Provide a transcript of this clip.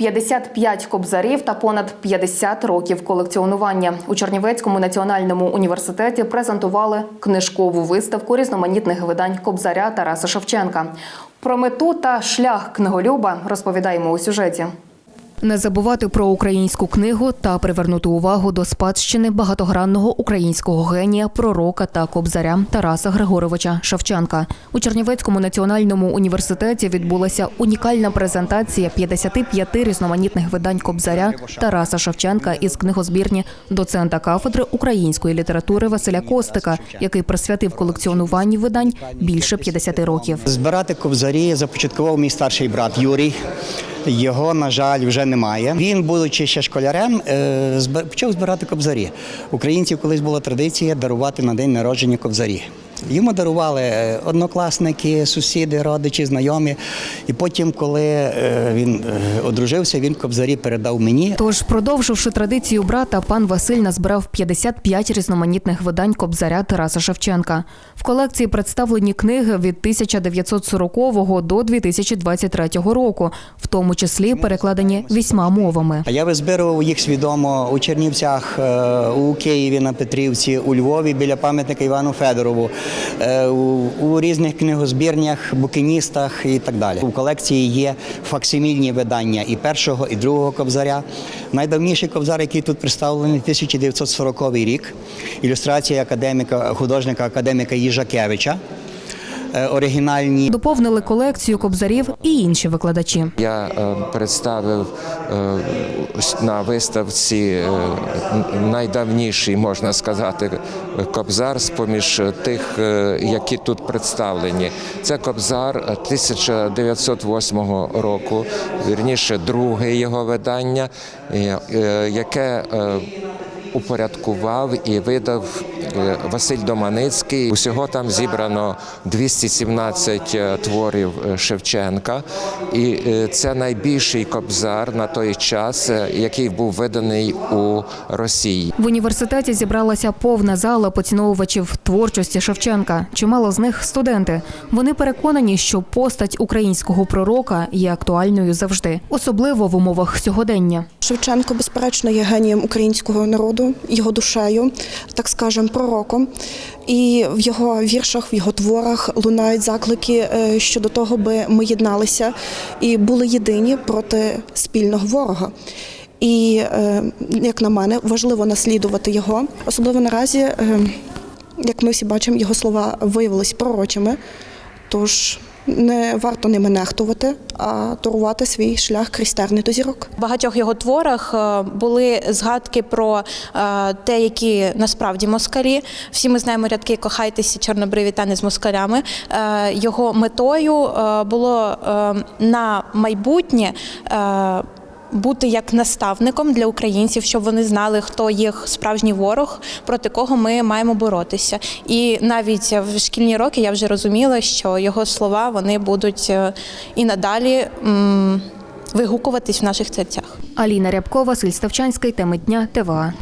55 кобзарів та понад 50 років колекціонування у Чернівецькому національному університеті презентували книжкову виставку різноманітних видань кобзаря Тараса Шевченка. Про мету та шлях книголюба розповідаємо у сюжеті. Не забувати про українську книгу та привернути увагу до спадщини багатогранного українського генія, пророка та кобзаря Тараса Григоровича Шевченка. У Чернівецькому національному університеті відбулася унікальна презентація 55 різноманітних видань кобзаря Тараса Шевченка із книгозбірні доцента кафедри української літератури Василя Костика, який присвятив колекціонуванню видань більше 50 років. Збирати кобзарі започаткував мій старший брат Юрій. Його, на жаль, вже немає. Він, будучи ще школярем, е, почав збирати кобзарі. Українців колись була традиція дарувати на день народження кобзарі. Йому дарували е, однокласники, сусіди, родичі, знайомі. І потім, коли е, він е, одружився, він кобзарі передав мені. Тож, продовживши традицію брата, пан Василь назбирав 55 різноманітних видань кобзаря Тараса Шевченка. В колекції представлені книги від 1940 до 2023 року, в тому числі перекладені вісьма мовами. А я визбирував їх свідомо у Чернівцях, у Києві на Петрівці, у Львові біля пам'ятника Івану Федорову, у, у різних книгозбірнях, букіністах і так далі. У колекції є факсимільні видання і першого, і другого кобзаря. Найдавніший кобзар, який тут представлений, 1940 рік. Ілюстрація академіка, художника академіка Їжакевича. Е, Оригінальні Доповнили колекцію кобзарів і інші викладачі. Я е, представив е, на виставці найдавніший, можна сказати, кобзар з поміж тих, які тут представлені. Це кобзар 1908 року, вірніше, друге його видання, яке упорядкував і видав е, Василь Доманицький. Усього там зібрано 217 е, творів е, Шевченка, і це найбільший кобзар на той час, який був виданий у Росії. В університеті зібралася повна зала поціновувачів творчості Шевченка. Чимало з них студенти. Вони переконані, що постать українського пророка є актуальною завжди, особливо в умовах сьогодення. Шевченко, безперечно, є генієм українського народу, його душею, так скажем, пророком. І в його віршах, в його творах лунають заклики е, щодо того, би ми єдналися і були єдині проти спільного ворога. І, е, як на мене, важливо наслідувати його, особливо наразі, е, як ми всі бачимо, його слова виявилися пророчими. Тож не варто ними нехтувати, а торувати свій шлях крізь терни до зірок. В багатьох його творах е, були згадки про е, те, які насправді москалі. Всі ми знаємо рядки Кохайтеся, чорнобриві та не з москалями. Е, Його метою було на майбутнє. Бути як наставником для українців, щоб вони знали, хто їх справжній ворог, проти кого ми маємо боротися. І навіть в шкільні роки я вже розуміла, що його слова вони будуть е, і надалі вигукуватись в наших серцях. Аліна Рябкова, Василь теми дня ТВА.